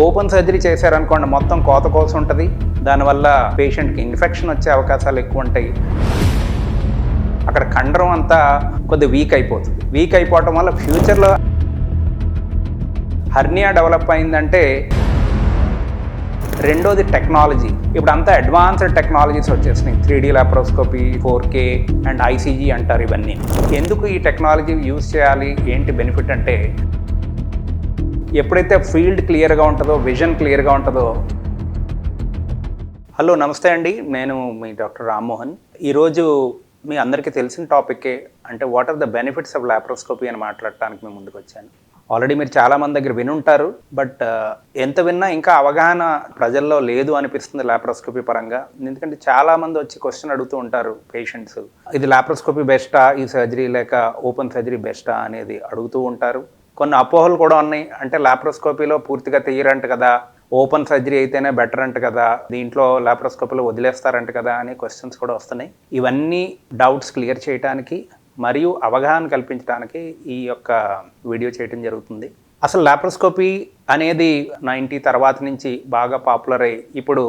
Open surgery చేశారనుకోండి మొత్తం కోత కోసం ఉంటుంది. దానివల్ల పేషెంట్కి ఇన్ఫెక్షన్ వచ్చే అవకాశాలు ఎక్కువ ఉంటాయి. అక్కడ కండరం అంతా కొద్ది వీక్ అయిపోతుంది. వీక్ అయిపోవటం వల్ల ఫ్యూచర్లో హర్నియా డెవలప్ అయిందంటే రెండోది టెక్నాలజీ ఇప్పుడు అంతా అడ్వాన్స్డ్ టెక్నాలజీస్ వచ్చేసినాయి. Three D laparoscopy four K and ICG అంటారు ఇవన్నీ. ఎందుకు ఈ టెక్నాలజీ యూజ్ చేయాలి? ఏంటి బెనిఫిట్ అంటే ఎప్పుడైతే ఫీల్డ్ క్లియర్గా ఉంటుందో విజన్ క్లియర్గా ఉంటుందో హలో నమస్తే అండి. నేను మీ డాక్టర్ రామ్మోహన్. ఈరోజు మీ అందరికీ తెలిసిన టాపిక్కే అంటే what are the benefits of laparoscopy అని మాట్లాడటానికి మేము ముందుకు వచ్చాను. ఆల్రెడీ మీరు చాలా మంది దగ్గర వినుంటారు బట్ ఎంత విన్నా ఇంకా అవగాహన ప్రజల్లో లేదు అనిపిస్తుంది లాప్రోస్కోపీ పరంగా. ఎందుకంటే చాలామంది వచ్చి క్వశ్చన్ అడుగుతూ ఉంటారు పేషెంట్స్ ఇది లాప్రోస్కోపీ బెస్టా ఈ సర్జరీ లేక ఓపెన్ సర్జరీ బెస్టా అనేది అడుగుతూ ఉంటారు. కొన్ని అపోహలు కూడా ఉన్నాయి. అంటే లాప్రోస్కోపీలో పూర్తిగా తీయరంట కదా. ఓపెన్ సర్జరీ అయితేనే బెటర్ అంట కదా. దీంట్లో లాప్రోస్కోపీలో వదిలేస్తారంట కదా అనే క్వశ్చన్స్ కూడా వస్తున్నాయి. ఇవన్నీ డౌట్స్ క్లియర్ చేయడానికి మరియు అవగాహన కల్పించడానికి ఈ యొక్క వీడియో చేయడం జరుగుతుంది. అసలు లాప్రోస్కోపీ అనేది నైంటీ తర్వాత నుంచి బాగా పాపులర్ అయ్యి ఇప్పుడు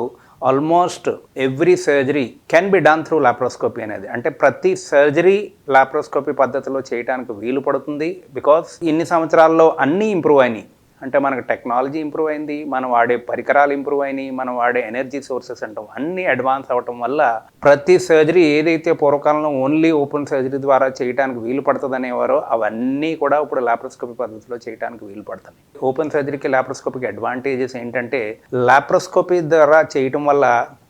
almost every surgery can be done through laparoscopy అనేది. అంటే ప్రతి సర్జరీ లాప్రోస్కోపీ పద్ధతిలో చేయడానికి వీలు పడుతుంది. బికాస్ ఇన్ని సంవత్సరాల్లో అన్నీ ఇంప్రూవ్ అయినాయి. అంటే మనకు టెక్నాలజీ ఇంప్రూవ్ అయింది మనం వాడే పరికరాలు ఇంప్రూవ్ అయినాయి మనం వాడే ఎనర్జీ సోర్సెస్ అంటాం అన్నీ అడ్వాన్స్ అవ్వటం వల్ల ప్రతి సర్జరీ ఏదైతే పూర్వకాలంలో ఓన్లీ ఓపెన్ సర్జరీ ద్వారా చేయడానికి వీలు పడుతుంది అనేవారో అవన్నీ కూడా ఇప్పుడు లాప్రోస్కోపీ పద్ధతిలో చేయడానికి వీలు పడుతుంది ఓపెన్ సర్జరీకి లాప్రోస్కోపీకి అడ్వాంటేజెస్ ఏంటంటే లాప్రోస్కోపీ ద్వారా చేయటం వల్ల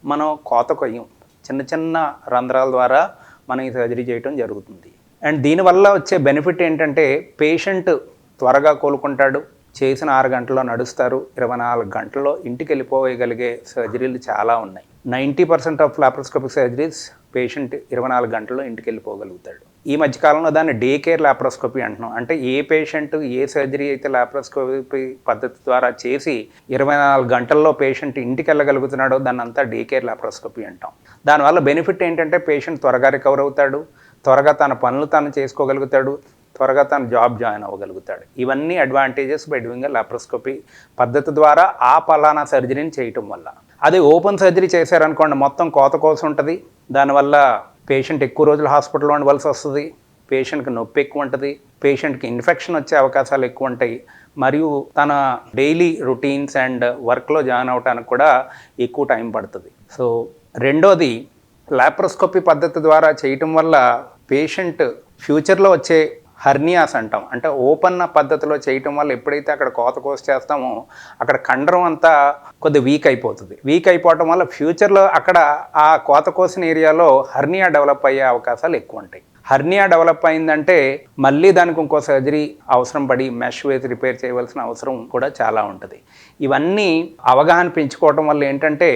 మనం కోత కొయ్యం చిన్న చిన్న రంధ్రాల ద్వారా మనం ఈ సర్జరీ చేయటం జరుగుతుంది. అండ్ దీనివల్ల వచ్చే బెనిఫిట్ ఏంటంటే పేషెంట్ త్వరగా కోలుకుంటాడు చేసిన ఆరు గంటల్లో నడుస్తారు. ఇరవై నాలుగు గంటల్లో ఇంటికి వెళ్ళిపోగలిగే సర్జరీలు చాలా ఉన్నాయి. Ninety percent of laparoscopic surgeries patient ఇరవై నాలుగు గంటల్లో ఇంటికి వెళ్ళిపోగలుగుతాడు. ఈ మధ్యకాలంలో దాన్ని డే కేర్ లాప్రోస్కోపీ అంటున్నాం. అంటే ఏ పేషెంట్ ఏ సర్జరీ అయితే లాప్రోస్కోపీ పద్ధతి ద్వారా చేసి ఇరవై నాలుగు గంటల్లో పేషెంట్ ఇంటికి వెళ్ళగలుగుతున్నాడో దాన్ని అంతా డే కేర్ లాప్రోస్కోపీ అంటాం. దానివల్ల బెనిఫిట్ ఏంటంటే పేషెంట్ త్వరగా రికవర్ అవుతాడు. త్వరగా తన పనులు తను చేసుకోగలుగుతాడు. త్వరగా తను జాబ్ జాయిన్ అవ్వగలుగుతాడు. ఇవన్నీ అడ్వాంటేజెస్ బై డూయింగ్ లాప్రోస్కోపీ పద్ధతి ద్వారా ఆ పలానా సర్జరీని చేయటం వల్ల. అదే ఓపెన్ సర్జరీ చేశారనుకోండి మొత్తం కోత కోసం ఉంటుంది. దానివల్ల పేషెంట్ ఎక్కువ రోజులు హాస్పిటల్లో ఉండవలసి వస్తుంది. పేషెంట్కి నొప్పి ఎక్కువ ఉంటుంది. పేషెంట్కి ఇన్ఫెక్షన్ వచ్చే అవకాశాలు ఎక్కువ ఉంటాయి. మరియు తన డైలీ రొటీన్స్ అండ్ వర్క్లో జాయిన్ అవడానికి కూడా ఎక్కువ టైం పడుతుంది. సో రెండోది లాప్రోస్కోపీ పద్ధతి ద్వారా చేయటం వల్ల పేషెంట్ ఫ్యూచర్లో వచ్చే హర్నియాస్ అంటాం. అంటే ఓపెన్ పద్ధతిలో చేయటం వల్ల ఎప్పుడైతే అక్కడ కోత కోసి చేస్తామో అక్కడ కండరం అంతా కొద్ది వీక్ అయిపోతుంది. వీక్ అయిపోవటం వల్ల ఫ్యూచర్లో అక్కడ ఆ కోత కోసిన ఏరియాలో హర్నియా డెవలప్ అయ్యే అవకాశాలు ఎక్కువ ఉంటాయి. హర్నియా డెవలప్ అయిందంటే మళ్ళీ దానికి ఇంకో సర్జరీ అవసరం పడి మెష్ వేసి రిపేర్ చేయవలసిన అవసరం కూడా చాలా ఉంటుంది. ఇవన్నీ అవగాహన పెంచుకోవటం వల్ల ఏంటంటే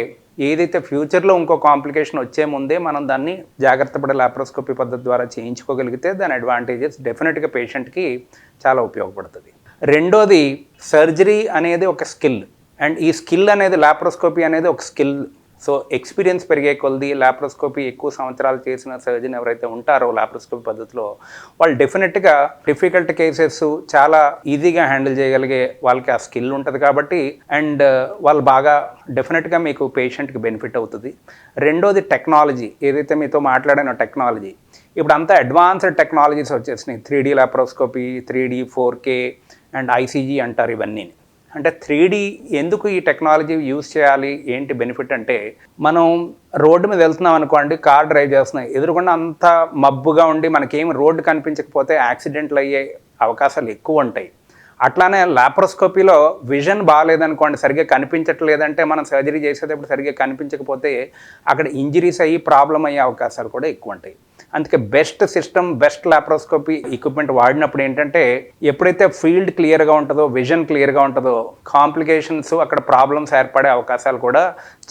ఏదైతే ఫ్యూచర్లో ఇంకో కాంప్లికేషన్ వచ్చే ముందే మనం దాన్ని జాగ్రత్త పడే లాప్రోస్కోపీ పద్ధతి ద్వారా చేయించుకోగలిగితే దాని అడ్వాంటేజెస్ డెఫినెట్గా పేషెంట్కి చాలా ఉపయోగపడుతుంది. రెండోది సర్జరీ అనేది ఒక స్కిల్ అండ్ ఈ స్కిల్ అనేది లాప్రోస్కోపీ అనేది ఒక స్కిల్ సో ఎక్స్పీరియన్స్ పెరిగే కొలది లాప్రోస్కోపీ ఎక్కువ సంవత్సరాలు చేసిన సర్జన్ ఎవరైతే ఉంటారో లాప్రోస్కోపీ పద్ధతిలో వాళ్ళు డెఫినెట్గా డిఫికల్ట్ కేసెస్ చాలా ఈజీగా హ్యాండిల్ చేయగలిగే వాళ్ళకి ఆ స్కిల్ ఉంటుంది కాబట్టి అండ్ uh, వాళ్ళు బాగా డెఫినెట్గా మీకు పేషెంట్కి బెనిఫిట్ అవుతుంది. రెండోది టెక్నాలజీ ఏదైతే మీతో మాట్లాడిన టెక్నాలజీ ఇప్పుడు అంతా అడ్వాన్స్డ్ టెక్నాలజీస్ వచ్చేసినాయి three D laparoscopy three D four K and ICG అంటారు ఇవన్నీ అంటే త్రీ ఎందుకు ఈ టెక్నాలజీ యూజ్ చేయాలి? ఏంటి బెనిఫిట్ అంటే మనం రోడ్డు మీద వెళ్తున్నాం అనుకోండి కార్ డ్రైవ్ చేస్తున్నాం ఎదురుకుండా అంత మబ్బుగా ఉండి మనకేం రోడ్డు కనిపించకపోతే యాక్సిడెంట్లు అయ్యే అవకాశాలు ఎక్కువ ఉంటాయి. అట్లానే లాప్రోస్కోపీలో విజన్ బాగాలేదనుకోండి సరిగ్గా కనిపించట్లేదంటే మనం సర్జరీ చేసేటప్పుడు సరిగ్గా కనిపించకపోతే అక్కడ ఇంజరీస్ అయ్యి ప్రాబ్లం అయ్యే అవకాశాలు కూడా ఎక్కువ ఉంటాయి. అందుకే best system best laparoscopy equipment వాడినప్పుడు ఏంటంటే ఎప్పుడైతే ఫీల్డ్ క్లియర్గా ఉంటుందో విజన్ క్లియర్గా ఉంటుందో కాంప్లికేషన్స్ అక్కడ ప్రాబ్లమ్స్ ఏర్పడే అవకాశాలు కూడా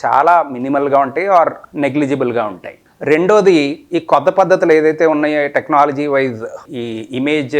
చాలా మినిమల్గా ఉంటాయి ఆర్ నెగ్లిజిబుల్గా ఉంటాయి. రెండోది ఈ కొత్త పద్ధతులు ఏదైతే ఉన్నాయో టెక్నాలజీ వైజ్ ఈ ఇమేజ్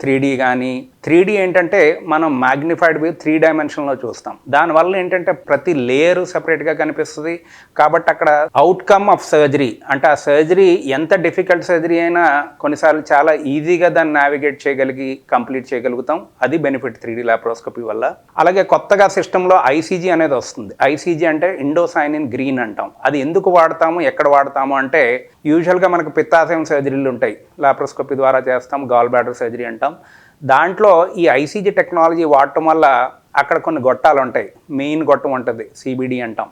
త్రీ డి కానీ త్రీడీ ఏంటంటే మనం మ్యాగ్నిఫైడ్ వ్యూ త్రీ డైమెన్షన్లో చూస్తాం. దానివల్ల ఏంటంటే ప్రతి లేయర్ సపరేట్గా కనిపిస్తుంది. కాబట్టి అక్కడ అవుట్కమ్ ఆఫ్ సర్జరీ అంటే ఆ సర్జరీ ఎంత డిఫికల్ట్ సర్జరీ అయినా కొన్నిసార్లు చాలా ఈజీగా దాన్ని నావిగేట్ చేయగలిగి కంప్లీట్ చేయగలుగుతాం. అది బెనిఫిట్ త్రీ డి లాప్రోస్కోపీ వల్ల. అలాగే కొత్తగా సిస్టంలో ఐసీజీ అనేది వస్తుంది. ఐసీజీ అంటే ఇండోసైనిన్ గ్రీన్ అంటాం. అది ఎందుకు వాడతాము? ఎక్కడ వాడతాము? అంటే యూజువల్గా మనకు పిత్తాశయం సర్జరీలు ఉంటాయి. లాప్రోస్కోపీ ద్వారా చేస్తాం గాల్ బ్లాడర్ సర్జరీ అంటాం. దాంట్లో ఈ ఐసీజీ టెక్నాలజీ వాడటం వల్ల అక్కడ కొన్ని గొట్టాలు ఉంటాయి. మెయిన్ గొట్టం ఉంటుంది సిబిడి అంటాం.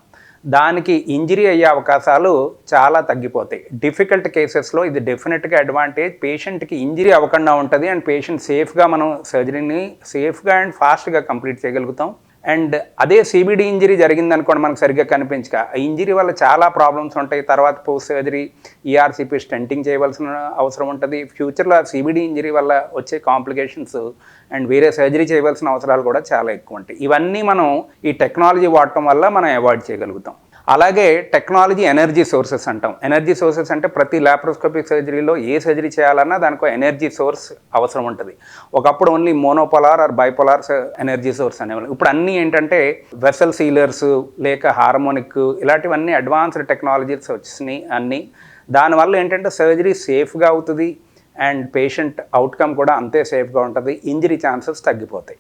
దానికి ఇంజరీ అయ్యే అవకాశాలు చాలా తగ్గిపోతాయి. డిఫికల్ట్ కేసెస్లో ఇది డెఫినెట్గా అడ్వాంటేజ్ పేషెంట్కి ఇంజరీ అవ్వకుండా ఉంటుంది అండ్ పేషెంట్ సేఫ్గా మనం సర్జరీని సేఫ్గా అండ్ ఫాస్ట్గా కంప్లీట్ చేయగలుగుతాం. అండ్ అదే సిబిడి ఇంజరీ జరిగింది అనుకోండి మనకు సరిగ్గా కనిపించక. ఆ ఇంజరీ వల్ల చాలా ప్రాబ్లమ్స్ ఉంటాయి. తర్వాత పోస్ట్ సర్జరీ ఈఆర్సీపీ స్టెంటింగ్ చేయవలసిన అవసరం ఉంటుంది. ఫ్యూచర్లో సిబిడి ఇంజరీ వల్ల వచ్చే కాంప్లికేషన్స్ అండ్ వేరే సర్జరీ చేయవలసిన అవసరాలు కూడా చాలా ఎక్కువ ఉంటాయి. ఇవన్నీ మనం ఈ టెక్నాలజీ వాడటం వల్ల మనం అవాయిడ్ చేయగలుగుతాం. అలాగే టెక్నాలజీ ఎనర్జీ సోర్సెస్ అంటాం. ఎనర్జీ సోర్సెస్ అంటే ప్రతి లాప్రోస్కోపిక్ సర్జరీలో ఏ సర్జరీ చేయాలన్నా దానికి ఎనర్జీ సోర్స్ అవసరం ఉంటుంది. ఒకప్పుడు only monopolar or bipolar energy source అనేవాళ్ళు. ఇప్పుడు అన్నీ ఏంటంటే వెసల్ సీలర్స్ లేక హార్మోనిక్ ఇలాంటివన్నీ అడ్వాన్స్డ్ టెక్నాలజీస్ వచ్చినాయి అన్నీ. దానివల్ల ఏంటంటే సర్జరీ సేఫ్గా అవుతుంది. అండ్ పేషెంట్ అవుట్కమ్ కూడా అంతే సేఫ్గా ఉంటుంది. ఇంజరీ ఛాన్సెస్ తగ్గిపోతాయి.